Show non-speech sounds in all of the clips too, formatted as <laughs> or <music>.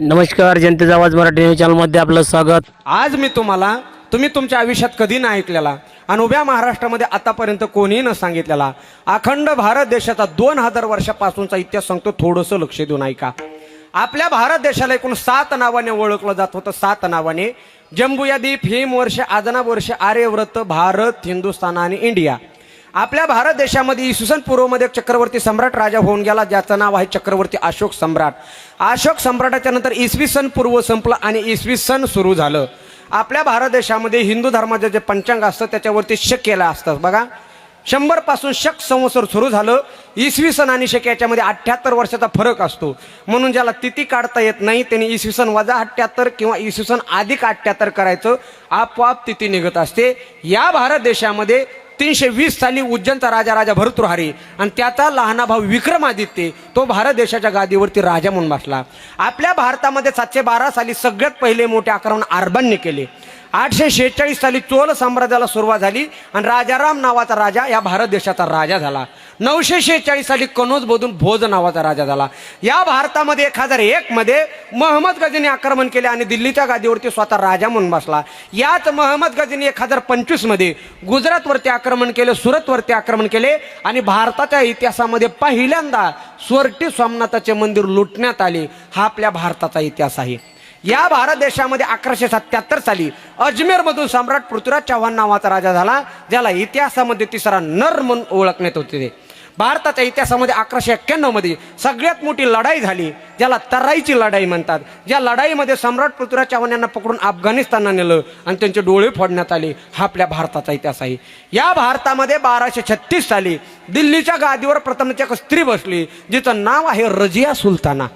नमस्कार जनतेचा आवाज मराठी न्यूज चॅनलमध्ये आपलं स्वागत. आज मी तुम्हाला तुम्ही तुमच्या आयुष्यात कधी नाही ऐकलेला आणि उभ्या महाराष्ट्रामध्ये आतापर्यंत कोणीही न सांगितलेला अखंड भारत देशाचा दोन हजार वर्षापासूनचा इतिहास सांगतो थोडंसं लक्ष देऊन ऐका. आपल्या भारत देशाला एकूण सात नावाने ओळखलं जात होतं सात नावाने. जम्बुयादीप हिम वर्ष आजनाब वर्ष आर्यव्रत भारत हिंदुस्थान आणि इंडिया. आपल्या भारत देशामध्ये इसवी सन पूर्वमध्ये एक चक्रवर्ती सम्राट राजा होऊन गेला ज्याचं नाव आहे चक्रवर्ती अशोक सम्राट. अशोक सम्राटाच्या नंतर इसवी सन पूर्व संपलं आणि इसवी सन सुरू झालं. आपल्या भारत देशामध्ये हिंदू धर्माचं जे पंचांग असतं त्याच्यावरती शक केलं असतं बघा शंभरपासून शक संवत्सर सुरू झालं. इसवी सन आणि शक याच्यामध्ये अठ्ठ्याहत्तर वर्षाचा फरक असतो. म्हणून ज्याला तिथी काढता येत नाही त्याने इसवी सन वजा अठ्ठ्याहत्तर किंवा इसवी सन अधिक अठ्ठ्याहत्तर करायचं आपोआप तिथी निघत असते. या भारत देशामध्ये तीनशे वीस साली उज्जैनचा राजा राजा भरतृहारी. आणि त्याचा लहाना भाऊ विक्रमादित्य तो भारत देशाच्या गादीवरती राजा म्हणून बसला. आपल्या भारतामध्ये सातशे बारा साली सगळ्यात पहिले मोठे आक्रमण आरबांनी केले. आठशे शेहेचाळीस साली चोल साम्राज्याला सुरुवात झाली आणि राजाराम नावाचा राजा या भारत देशाचा राजा झाला. नऊशे शेहेचाळीस साली कनोज बोधून भोज नावाचा राजा झाला. या भारतामध्ये एक हजार एकमध्ये महम्मद गझीने आक्रमण केले आणि दिल्लीच्या गादीवरती स्वतः राजा म्हणून बसला. याच महम्मद गझीने एक हजार पंचवीसमध्ये गुजरातवरती आक्रमण केले सुरतवरती आक्रमण केले आणि भारताच्या इतिहासामध्ये पहिल्यांदा स्वर्टी सोमनाथाचे मंदिर लुटण्यात आले. हा आपल्या भारताचा इतिहास आहे. या भारत देशामध्ये अकराशे सत्याहत्तर साली अजमेरमधून सम्राट पृथ्वीराज चव्हाण नावाचा राजा झाला ज्याला इतिहासामध्ये तिसरा नर म्हणून ओळखण्यात होते. भारताच्या इतिहासामध्ये अकराशे एक्क्याण्णवमध्ये सगळ्यात मोठी लढाई झाली ज्याला तराईची लढाई म्हणतात. ज्या लढाईमध्ये सम्राट पृथ्वीराज चव्हाण यांना पकडून अफगाणिस्तानला नेलं आणि त्यांचे डोळे फोडण्यात आले हा आपल्या भारताचा इतिहास आहे. या भारतामध्ये बाराशे छत्तीस साली दिल्लीच्या गादीवर प्रथमच एक स्त्री बसली जिचं नाव आहे रजिया सुलताना.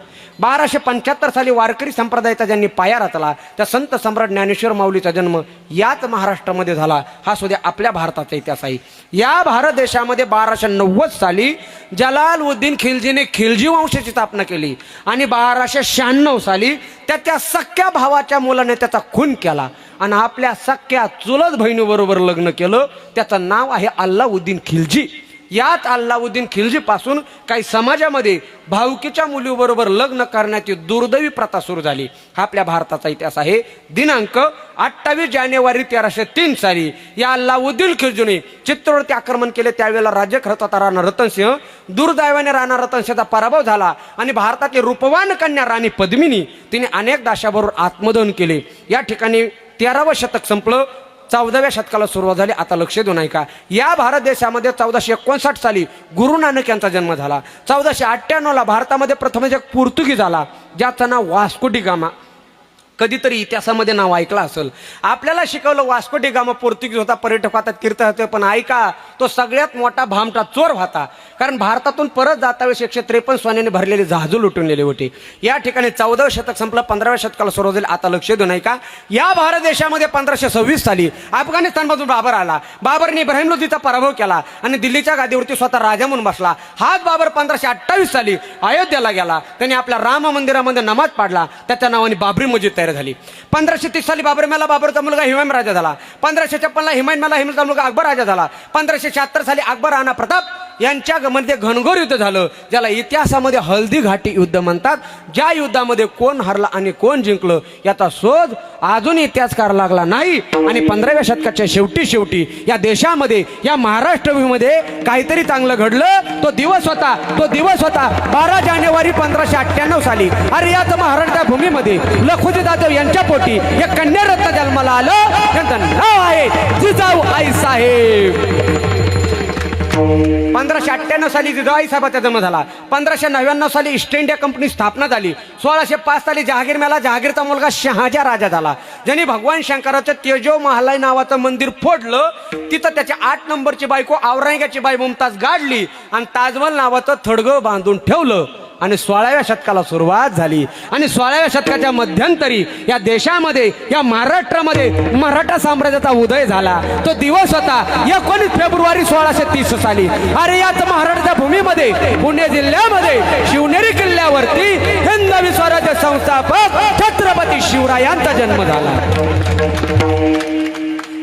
बाराशे पंच्याहत्तर साली वारकरी संप्रदायाचा ज्यांनी पाया रचला त्या संत सम्राट ज्ञानेश्वर माऊलीचा जन्म याच महाराष्ट्रामध्ये झाला. हा सुद्धा आपल्या भारताचा इतिहास आहे. या भारत देशामध्ये बाराशे नव्वद साली जलाल उद्दीन खिलजीने खिलजी वंशाची स्थापना केली आणि बाराशे शहाण्णव साली त्याच्या सख्या भावाच्या मुलाने त्याचा खून केला आणि आपल्या सख्या चुलत बहिणीबरोबर लग्न केलं. त्याचं नाव आहे अल्लाउद्दीन खिलजी. याच अल्लाउद्दीन खिलजीपासून काही समाजामध्ये भावकीच्या मुलीबरोबर लग्न करण्याची दुर्दैवी प्रथा सुरू झाली. हा आपल्या भारताचा इतिहास आहे. दिनांक अठ्ठावीस जानेवारी तेराशे तीन साली या अल्लाउद्दीन खिलजीने चित्रवरती आक्रमण केले. त्यावेळेला राज्य करत होता राणा रतनसिंह दुर्दैवाने राणा रतनसिंहचा पराभव झाला आणि भारतातील रूपवान कन्या राणी पद्मिनी तिने अनेक दाशाबरोबर आत्मदहन केले. या ठिकाणी तेरावं शतक संपलं. चौदाव्या शतकाला सुरुवात झाली. आता लक्ष देऊ नाही का या भारत देशामध्ये चौदाशे एकोणसाठ साली गुरु नानक यांचा जन्म झाला. चौदाशे अठ्ठ्याण्णवला भारतामध्ये प्रथमच एक पोर्तुगीज आला ज्याचं नाव वास्को डी गामा कधीतरी इतिहासामध्ये नाव ऐकलं असेल. आपल्याला शिकवलं वास्को डी गामा पोर्तुगीज होता पर्यटक होता कीर्तन होते पण ऐका तो सगळ्यात मोठा भामटा चोर होता. कारण भारतातून परत जाता वेळेस एकशे त्रेपन्न सोन्याने भरलेले जहाजू लुटून नेले होते. या ठिकाणी चौदावं शतक संपलं पंधराव्या शतकाला सुरू झाले. आता लक्ष देऊ नये का या भारत देशामध्ये पंधराशे सव्वीस साली अफगाणिस्तानमधून बाबर आला. बाबरने इब्राहिम लोधीचा पराभव केला आणि दिल्लीच्या गादीवरती स्वतः राजा म्हणून बसला. हाच बाबर पंधराशे अठ्ठावीस साली अयोध्येला गेला. त्यांनी आपल्या राम मंदिरामध्ये नमाज पाडला. त्याच्या नावाने बाबरी मस्जिद तयार झाली. पंधराशे तीस साली बाबर मेला बाबरचा मुलगा हिमायम राजा झाला. पंधराशे छप्पनला हिमायत मेला हिमचा मुलगा अकबर राजा झाला. पंधराशे शहात्तर साली अकबर राणा प्रताप यांच्या मध्ये घनघोर युद्ध झालं ज्याला इतिहासामध्ये हल्दी घाटी युद्ध म्हणतात. ज्या युद्धामध्ये कोण हरला आणि कोण जिंकलं याचा शोध अजून इतिहासकार लागला नाही. आणि पंधराव्या शतकाच्या शेवटी शेवटी या देशामध्ये या महाराष्ट्रभूमीमध्ये काहीतरी चांगलं घडलं. तो दिवस होता तो दिवस होता बारा जानेवारी पंधराशे अठ्ठ्याण्णव साली. अरे याच महाराष्ट्र भूमीमध्ये लखुजी जाधव यांच्या पोटी एक कन्यारत्न जन्माला आलं. त्यांचं नाव आहे जिजाऊ आई साहेब. पंधराशे अठ्ठ्याण्णव साली जिजाई साहेबाचा जन्म झाला. पंधराशे नव्याण्णव साली ईस्ट इंडिया कंपनी स्थापना झाली. सोळाशे पाच साली जहागीर मेला जहागीरचा मुलगा शहाजा राजा झाला. ज्यांनी भगवान शंकराचं तेजो महालय नावाचं मंदिर फोडलं तिथं त्याच्या आठ नंबरची बायको औरंगाची बाई मुमताज गाडली आणि ताजमहल नावाचं थडगं बांधून ठेवलं. आणि सोळाव्या शतकाला सुरुवात झाली. आणि सोळाव्या शतकाच्या मध्यंतरी या देशामध्ये या महाराष्ट्रामध्ये मराठा साम्राज्याचा उदय झाला. तो दिवस होता एकोणीस फेब्रुवारी सोळाशे तीस साली. अरे याच महाराष्ट्राच्या भूमीमध्ये पुणे जिल्ह्यामध्ये शिवनेरी किल्ल्यावरती हिंदवी स्वराज्य संस्थापक छत्रपती शिवरायांचा जन्म झाला.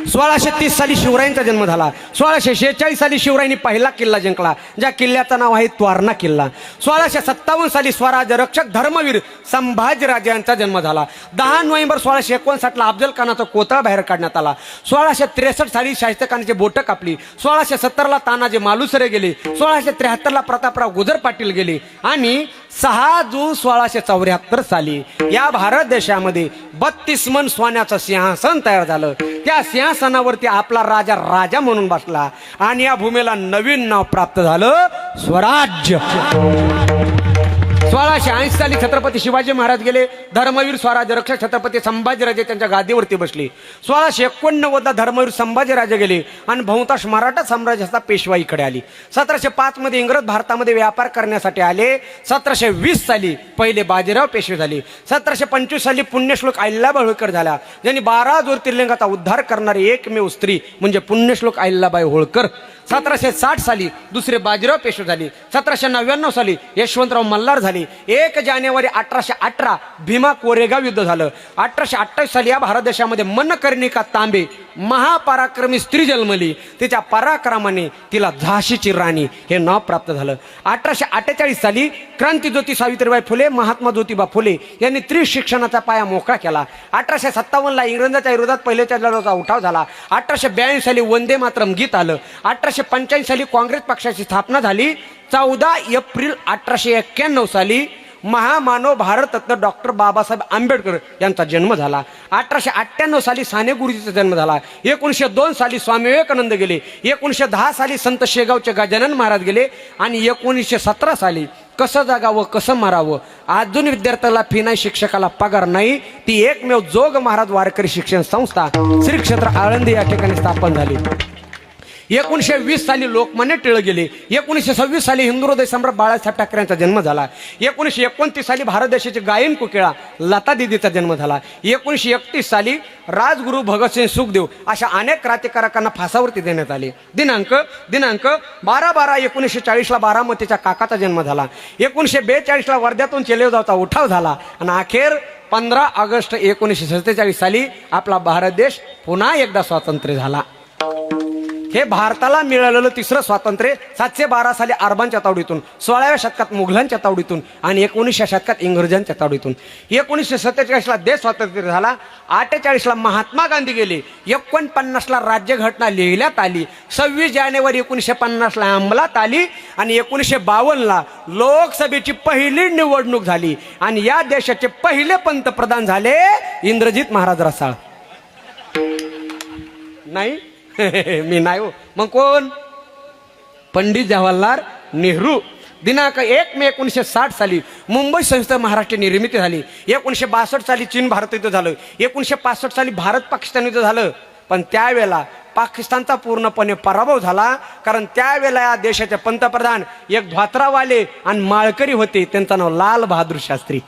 सोळाशे तीस साली शिवरायांचा जन्म झाला. सोळाशे शेहेचाळीस साली शिवरायांनी पहिला किल्ला जिंकला ज्या किल्ल्याचं नाव आहे त्वारणा किल्ला. सोळाशे सत्तावन्न साली स्वराज्य रक्षक धर्मवीर संभाजीराजे यांचा जन्म झाला. दहा नोव्हेंबर सोळाशे एकोणसाठला अफजल खानाचा कोतळा बाहेर काढण्यात आला. सोळाशे त्रेसष्ट साली शाहिस्तखानाची बोटं कापली. सोळाशे सत्तरला तानाजी मालुसरे गेले. सोळाशे त्र्याहत्तरला प्रतापराव गुजर पाटील गेले. आणि सहा जून सोळाशे चौऱ्याहत्तर साली या भारत देशामध्ये बत्तीस मन सोन्याचं सिंहासन तयार झालं. त्या सिंहासनावरती आपला राजा राजा म्हणून बसला आणि या भूमीला नवीन नाव प्राप्त झालं स्वराज्य. सोळाशे ऐंशी साली छत्रपती शिवाजी महाराज गेले. धर्मवीर स्वराज्य रक्षक छत्रपती संभाजीराजे त्यांच्या गादीवरती बसले. सोळाशे एकोणनव्वदला धर्मवीर संभाजीराजे गेले आणि बहुतांश मराठा साम्राज्याचा पेशवाईकडे आली. सतराशे पाच मध्ये इंग्रज भारतामध्ये व्यापार करण्यासाठी आले. सतराशे वीस साली पहिले बाजीराव पेशवे झाले. सतराशे पंचवीस साली पुण्यश्लोक अहिल्याबाई होळकर झाला. ज्यांनी बारा ज्योतिर्लिंगाचा उद्धार करणारी एकमेव स्त्री म्हणजे पुण्यश्लोक अहिल्याबाई होळकर. सतराशे साठ साली दुसरे बाजीराव पेशवे झाले. सतराशे नव्याण्णव साली यशवंतराव मल्हार झाले. एक जानेवारी अठराशे अठरा भीमा कोरेगाव युद्ध झालं. अठराशे अठ्ठावीस साली या भारत देशामध्ये मनकर्णिका तांबे महापराक्रमी स्त्री जन्मली. तिच्या पराक्रमाने तिला झाशीची राणी हे नाव प्राप्त झालं. अठराशे अठ्ठेचाळीस साली क्रांती ज्योती सावित्रीबाई फुले महात्मा ज्योतिबा फुले यांनी त्रिशिक्षणाचा पाया मोकळा केला. अठराशे सत्तावन्नला इंग्रजांच्या विरोधात पहिल्याच्या लढाचा उठाव झाला. अठराशे ब्याऐंशी साली वंदे मातरम गीत आलं. अठराशे पंच्याऐंशी साली काँग्रेस पक्षाची स्थापना झाली. चौदा एप्रिल अठराशे एक्क्याण्णव साली महामानव भारतरत्न डॉक्टर बाबासाहेब आंबेडकर यांचा जन्म झाला. अठराशे अठ्ठ्याण्णव साली साने गुरुजीचा जन्म झाला. एकोणीसशे दोन साली स्वामी विवेकानंद गेले. एकोणीसशे दहा साली संत शेगावचे गजानन महाराज गेले. आणि एकोणीसशे सतरा साली कसं जागावं कसं मारावं अजून विद्यार्थ्याला फी नाही शिक्षकाला पगार नाही ती एकमेव जोग महाराज वारकरी शिक्षण संस्था श्री क्षेत्र आळंदी या ठिकाणी स्थापन झाली. एकोणीसशे वीस साली लोकमान्य टिळक गेले. एकोणीसशे सव्वीस साली हिंदू हृदय सम्राट बाळासाहेब ठाकरे यांचा जन्म झाला. एकोणीसशे एकोणतीस साली भारत देशाची गायन कुकेळा लता दिदीचा जन्म झाला. एकोणीसशे एकतीस साली राजगुरू भगतसिंग सुखदेव अशा अनेक क्रांतिकारकांना फासावरती देण्यात आले. दिनांक दिनांक बारा बारा एकोणीसशे चाळीसला बारामतीच्या काकाचा जन्म झाला. एकोणीसशे बेचाळीसला वर्ध्यातून चेलेवजावचा उठाव झाला आणि अखेर पंधरा ऑगस्ट एकोणीसशे सत्तेचाळीस साली आपला भारत देश पुन्हा एकदा स्वातंत्र्य झाला. हे भारताला मिळालेलं तिसरं स्वातंत्र्य सातशे बारा साली अरबांच्या तावडीतून सोळाव्या शतकात मुघलांच्या तावडीतून आणि एकोणीसशे शतकात इंग्रजांच्या तावडीतून एकोणीसशे सत्तेचाळीसला देश स्वातंत्र्य झाला अठ्ठेचाळीसला महात्मा गांधी गेले एकोणपन्नासला राज्यघटना लिहिण्यात आली सव्वीस जानेवारी एकोणीसशे पन्नासला अंमलात आली आणि एकोणीसशे बावन्नला लोकसभेची पहिली निवडणूक झाली आणि या देशाचे पहिले पंतप्रधान झाले इंद्रजित महाराज रसाळ. नाही? <laughs> मी नाही हो. मग कोण? पंडित जवाहरलाल नेहरू. दिनांक एक मे एकोणीसशे साठ साली मुंबई संयुक्त महाराष्ट्र निर्मिती झाली. एकोणीसशे बासष्ट साली चीन भारत युद्ध झालं. एकोणीसशे पासष्ट साली भारत पाकिस्तान युद्ध झालं. पण त्यावेळेला पाकिस्तानचा पूर्णपणे पराभव झाला. कारण त्यावेळेला या देशाचे पंतप्रधान एक धोत्रावाले आणि माळकरी होते. त्यांचं नाव लाल बहादूर शास्त्री.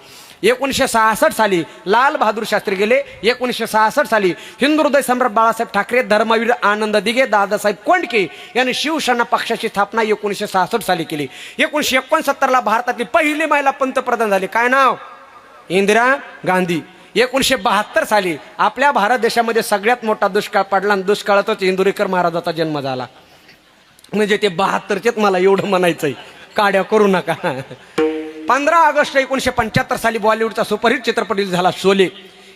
एकोणीसशे सहासष्ट साली लाल बहादूर शास्त्री गेले. एकोणीसशे सहासष्ट साली हिंदू हृदय सम्राट बाळासाहेब ठाकरे धर्मवीर आनंद दिघे दादासाहेब कोंडके यांनी शिवसेना पक्षाची स्थापना एकोणीसशे सहासष्ट साली केली. एकोणीसशे एकोणसत्तरला भारतातली पहिली महिला पंतप्रधान झाली. काय नाव? इंदिरा गांधी. एकोणीसशे बहात्तर साली आपल्या भारत देशामध्ये सगळ्यात मोठा दुष्काळ पडला आणि दुष्काळातच इंदुरीकर महाराजाचा जन्म झाला. म्हणजे ते बहात्तरचेच मला एवढं म्हणायचंय. काड्या करू नका. पंधरा ऑगस्ट एकोणीसशे पंच्याहत्तर साली बॉलिवूडचा सुपरहिट चित्रपट झाला शोले.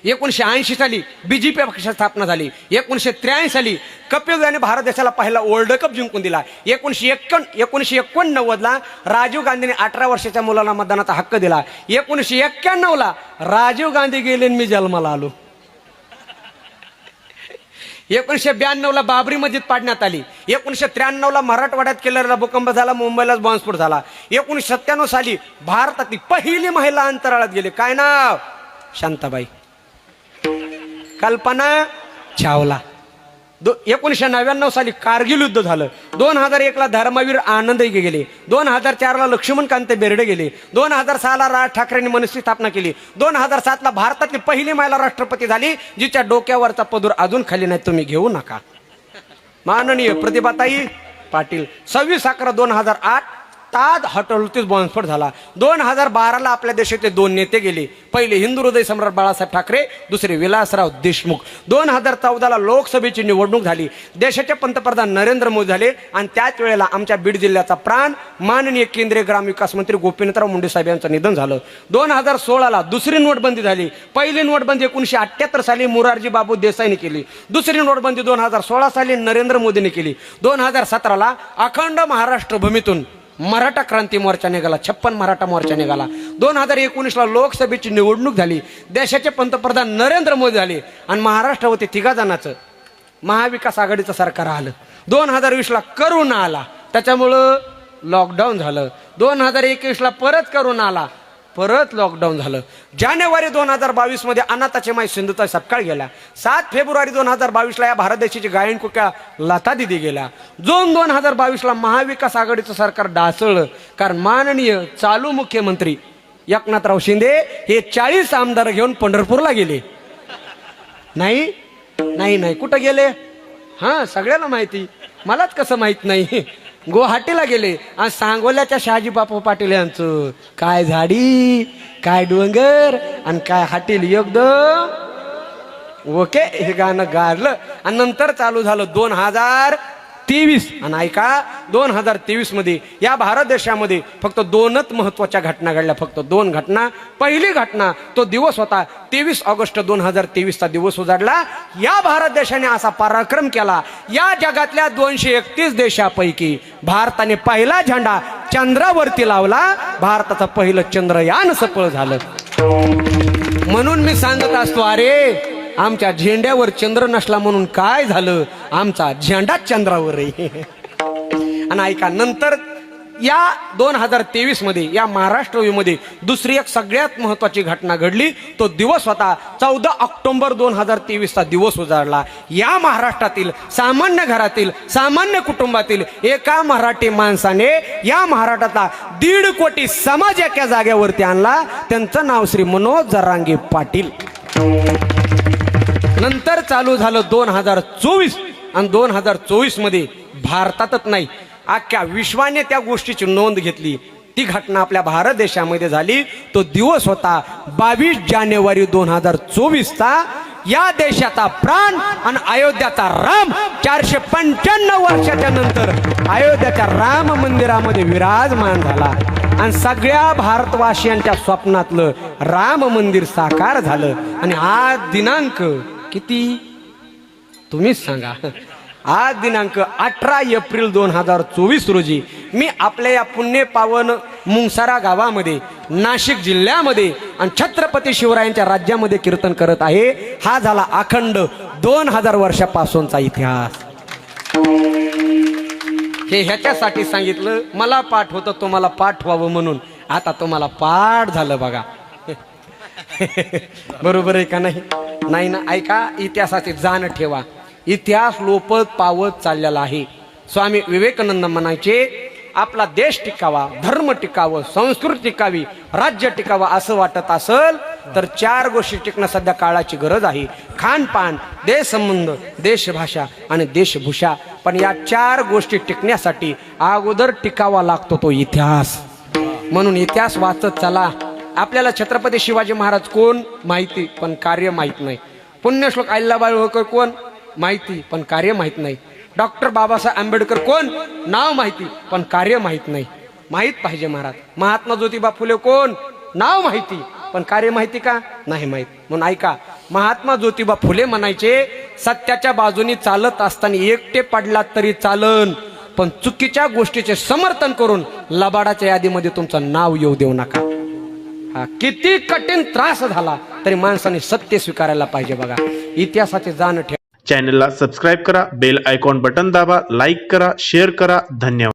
एकोणीसशे ऐंशी साली बीजेपी पक्षाची स्थापना झाली. एकोणीसशे त्र्याऐंशी साली कपिल देवने भारत देशाला पहिला वर्ल्ड कप जिंकून दिला. एकोणीसशे एक्कण एकोणीसशे एकोणनव्वदला राजीव गांधीने अठरा वर्षाच्या मुलाला मतदानाचा हक्क दिला. एकोणीसशे एक्क्याण्णवला राजीव गांधी गेले आणि मी जन्माला आलो. एकोणीसशे ब्याण्णवला बाबरी मस्जिद पाडण्यात आली. एकोणीसशे त्र्याण्णवला मराठवाड्यात केलेला भूकंप झाला मुंबईलाच बॉम्बस्फोट झाला. एकोणीसशे सत्त्याण्णव साली भारतातली पहिली महिला अंतराळात गेली. काय नाव? शांताबाई. कल्पना चावला. दो एकोणीसशे नव्याण्णव साली कारगिल युद्ध झालं. दोन हजार एकला धर्मवीर आनंद गेले. दोन हजार चारला लक्ष्मणकांत बेर्डे गेले. दोन हजार सहाला राज ठाकरेंनी मनस्वी स्थापना केली. दोन हजार सातला भारतातली पहिली महिला राष्ट्रपती झाली जिच्या डोक्यावरचा पदूर अजून खाली नाही. तुम्ही घेऊ नका. माननीय प्रतिभाताई पाटील सव्वीस अकरा दोन हजार आठ ताज हॉटेलतीच बॉम्बस्फोट झाला. दोन हजार बाराला आपल्या देशाचे दोन नेते गेले. पहिले हिंदू हृदय सम्राट बाळासाहेब ठाकरे दुसरे विलासराव देशमुख. दोन हजार चौदाला लोकसभेची निवडणूक झाली. देशाचे पंतप्रधान नरेंद्र मोदी झाले आणि त्याच वेळेला आमच्या बीड जिल्ह्याचा प्राण माननीय केंद्रीय ग्रामविकास मंत्री गोपीनाथराव मुंडे साहेब यांचं निधन झालं. दोन हजार सोळाला दुसरी नोटबंदी झाली. पहिली नोटबंदी एकोणीशे अठ्ठ्याहत्तर साली मोरारजी बाबू देसाईने केली. दुसरी नोटबंदी दोन हजार सोळा साली नरेंद्र मोदीने केली. दोन हजार सतराला अखंड महाराष्ट्र भूमीतून मराठा क्रांती मोर्चा निघाला छप्पन मराठा मोर्चा निघाला. दोन हजार एकोणीसला लोकसभेची निवडणूक झाली देशाचे पंतप्रधान नरेंद्र मोदी झाले आणि महाराष्ट्रावरती होते तिघा जणांचं महाविकास आघाडीचं सरकार आलं. दोन हजार वीसला करोना आला. त्याच्यामुळं लॉकडाऊन झालं. दोन हजार एकवीसला परत करोना आला. परत लॉकडाऊन झालं. जानेवारी दोन हजार बावीसमध्ये अनाथाचे माई सिंधुताई सपकाळ गेला सात फेब्रुवारी दोन हजार बावीसला या भारत देशाची गायन कुक्या लता दिदी गेल्या. जून दोन हजार बावीसला महाविकास आघाडीचं सरकार डासळलं कारण माननीय चालू मुख्यमंत्री एकनाथराव शिंदे हे चाळीस आमदार घेऊन पंढरपूरला गेले. नाही? नाही नाही. कुठं गेले? हां सगळ्याला माहिती. मलाच कसं माहीत नाही. गुवाहाटीला गेले. आणि सांगोल्याच्या शहाजी बापू पाटील यांचं काय झाडी काय डोंगर आणि काय हाटील एकदम. ओके हे गाणं गाजलं आणि नंतर चालू झालं दोन हजार तेवीस. आणि ऐका दोन हजार तेवीसमध्ये या भारत देशामध्ये फक्त दोनच महत्त्वाच्या घटना घडल्या. फक्त दोन घटना. पहिली घटना तो दिवस होता तेवीस ऑगस्ट दोन हजार तेवीसचा दिवस उजाडला. या भारत देशाने असा पराक्रम केला. या जगातल्या दोनशे एकतीस देशापैकी भारताने पहिला झेंडा चंद्रावरती लावला. भारताचं पहिलं चंद्रयान सफळ झालं. म्हणून मी सांगत असतो अरे आमच्या झेंड्यावर चंद्र नसला म्हणून काय झालं? आमचा झेंडा चंद्रावर आहे. आणि ऐका नंतर या दोन हजार तेवीसमध्ये या महाराष्ट्रमध्ये दुसरी एक सगळ्यात महत्वाची घटना घडली. तो दिवस होता चौदा ऑक्टोबर दोन हजार तेवीसचा दिवस उजाडला या महाराष्ट्रातील सामान्य घरातील सामान्य कुटुंबातील एका मराठी माणसाने या महाराष्ट्रातला दीड कोटी समाज एका जागेवरती आणला. त्यांचं नाव श्री मनोज जरांगे पाटील. नंतर चालू झालं दोन हजार चोवीस. आणि दोन हजार चोवीसमध्ये भारतातच नाही अख्ख्या विश्वाने त्या गोष्टीची नोंद घेतली. ती घटना आपल्या भारत देशामध्ये झाली. तो दिवस होता बावीस जानेवारी दोन हजार चोवीसचा. या देशाचा प्राण आणि अयोध्याचा राम चारशे पंच्याण्णव वर्षाच्या नंतर अयोध्याच्या राम मंदिरामध्ये विराजमान झाला. आणि सगळ्या भारतवासियांच्या स्वप्नातलं राम मंदिर साकार झालं. आणि आज दिनांक किती? तुम्हीच सांगा. आज दिनांक अठरा एप्रिल दोन हजार चोवीस रोजी मी आपल्या या पुण्य पावन मुंगसारा गावामध्ये नाशिक जिल्ह्यामध्ये आणि छत्रपती शिवरायांच्या राज्यामध्ये कीर्तन करत आहे. हा झाला अखंड दोन हजार वर्षापासूनचा इतिहास. हे ह्याच्यासाठी सांगितलं मला पाठ होतं तुम्हाला पाठ व्हावं म्हणून. आता तुम्हाला पाठ झालं बघा. बरोबर आहे का नाही? नाही ना ऐका इतिहासाची जाण ठेवा. इतिहास लोपत पावत चाललेला आहे. स्वामी विवेकानंद म्हणायचे आपला देश टिकावा धर्म टिकावं संस्कृती टिकावी राज्य टिकावं असं वाटत असल तर चार गोष्टी टिकणं सध्या काळाची गरज आहे. खानपान देशसंबंध देशभाषा आणि देशभूषा. पण या चार गोष्टी टिकण्यासाठी अगोदर टिकावा लागतो तो इतिहास. म्हणून इतिहास वाचत चला. आपल्याला छत्रपती शिवाजी महाराज कोण? माहिती पण कार्य माहीत नाही. पुण्यश्लोक अहिल्याबाई होळकर कोण? माहिती पण कार्य माहीत नाही. डॉक्टर बाबासाहेब आंबेडकर कोण? नाव माहिती पण कार्य माहीत नाही. माहीत पाहिजे महाराज. महात्मा ज्योतिबा फुले कोण? नाव माहिती पण कार्य माहिती का? नाही माहीत. म्हणून ऐका महात्मा ज्योतिबा फुले म्हणायचे सत्याच्या बाजूनी चालत असताना एकटे पडलात तरी चालन पण चुकीच्या गोष्टीचे समर्थन करून लबाडाच्या यादीमध्ये तुमचं नाव येऊ देऊ नका. किती कठीण त्रास झाला तरी माणसाने सत्य स्वीकारायला पाहिजे बघा. इतिहासाचे जाण ठेवा. चॅनलला सबस्क्राईब करा बेल आयकॉन बटन दाबा लाईक करा शेअर करा. धन्यवाद.